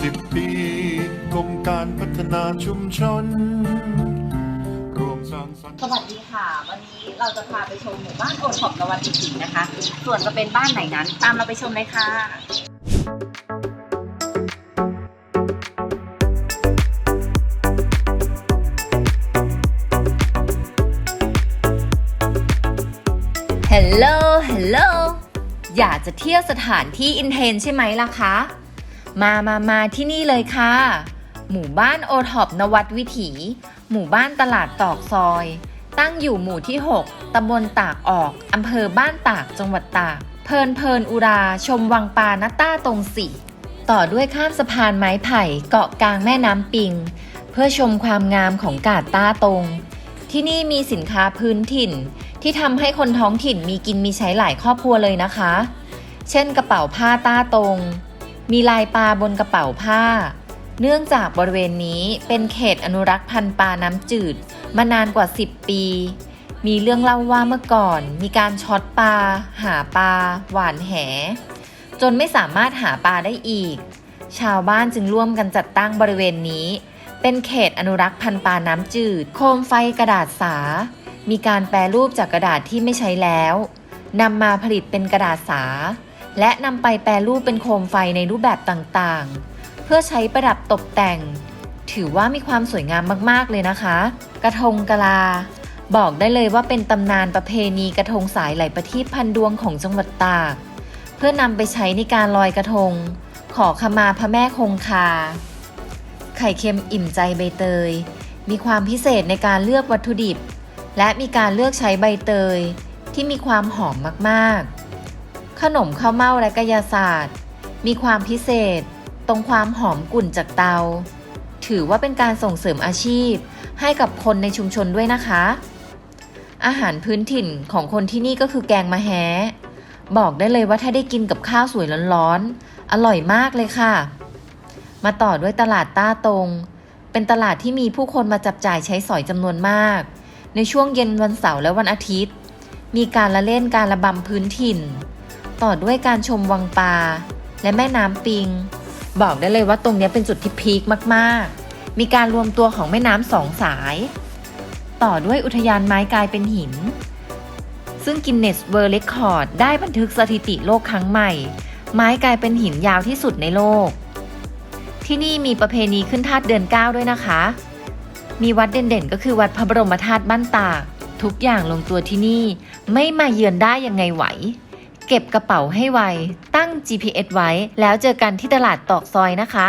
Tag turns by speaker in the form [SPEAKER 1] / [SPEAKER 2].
[SPEAKER 1] 10ปีกรมการพัฒนาชุมชน รวมสร้างสรรค์
[SPEAKER 2] สวัสดีค่ะ วันนี้เราจะพาไปชมหมู่บ้านโอท็อปนวัดวิถีนะคะ ส่วนจะเป็นบ้านไหนนั้น ตามเราไปชมเลยค่ะ
[SPEAKER 3] ฮัลโหล ฮัลโหล อยากจะเที่ยวสถานที่อินเทนใช่ไหมล่ะคะ มามามาที่นี่เลยค่ะ หมู่บ้านโอท็อปนวัดวิถี หมู่บ้านตลาดตอกซอย ตั้งอยู่หมู่ที่ 6ตำบลตากออกอำเภอบ้านตากจังหวัดตาก เพลินเพลินอุราชมวังปานาต้าตรงสีต่อด้วยข้ามสะพานไม้ไผ่เกาะกลางแม่น้ำปิง เพื่อชมความงามของกาดต้าตรง ที่นี่มีสินค้าพื้นถิ่น ที่ทำให้คนท้องถิ่นมีกินมีใช้หลายครอบครัวเลยนะคะ เช่นกระเป๋าผ้าต้าตรง มีลายปลาบนกระเป๋าผ้า เนื่องจากบริเวณนี้เป็นเขตอนุรักษ์พันธุ์ปลาน้ำจืด มานานกว่า 10 ปี มีเรื่องเล่าว่าเมื่อก่อน มีการช็อตปลา หาปลา หวานแห จนไม่สามารถหาปลาได้อีก ชาวบ้านจึงร่วมกันจัดตั้งบริเวณนี้ เป็นเขตอนุรักษ์พันธุ์ปลาน้ำจืด โคมไฟกระดาษสา มีการแปรรูปจากกระดาษที่ไม่ใช้แล้วนำมาผลิตเป็นกระดาษสา และนำไปแปรรูปเป็นโคมไฟในรูปแบบต่างๆ เพื่อใช้ประดับตกแต่ง ถือว่ามีความสวยงามมากๆเลยนะคะ กระทงกะลา บอกได้เลยว่าเป็นตำนานประเพณีกระทงสายไหลประทีปพันดวงของจังหวัดตาก เพื่อนำไปใช้ในการลอยกระทง ขอขมาพระแม่คงคา ไข่เค็มอิ่มใจใบเตย มีความพิเศษในการเลือกวัตถุดิบ และมีการเลือกใช้ใบเตยที่มีความหอมมากๆ ขนมข้าวเม่าและกายาศาสตร์ มีความพิเศษ ตรงความหอมกลุ่นจากเตา ถือว่าเป็นการส่งเสริมอาชีพ ให้กับคนในชุมชนด้วยนะคะ อาหารพื้นถิ่นของคนที่นี่ก็คือแกงมะแฮบอกได้เลยว่าถ้าได้กินกับข้าวสวยร้อนๆ อร่อยมากเลยค่ะ มาต่อด้วยตลาดต้าตรง เป็นตลาดที่มีผู้คนมาจับจ่ายใช้สอยจำนวนมาก ในช่วงเย็นวันเสาร์และวันอาทิตย์ มีการละเล่นการระบำพื้นถิ่น ต่อด้วยการชมวังปลาและแม่น้ำปิง บอกได้เลยว่าตรงนี้เป็นจุดที่พีคมากๆ มีการรวมตัวของแม่น้ำสองสาย ต่อด้วยอุทยานไม้กลายเป็นหิน ซึ่งกินเนสเวอร์ลเรคคอร์ดได้บันทึกสถิติโลกครั้งใหม่ ไม้กลายเป็นหินยาวที่สุดในโลก ที่นี่มีประเพณีขึ้นธาตุเดือนเก้าด้วยนะคะ มีวัดเด่นๆ ก็คือวัดพระบรมธาตุบ้านตากทุกอย่างลงตัวที่นี่ไม่มาเยือนได้ยังไงไหว เก็บกระเป๋าให้ไว ตั้ง GPS ไว้ แล้วเจอกันที่ตลาดตอกซอยนะคะ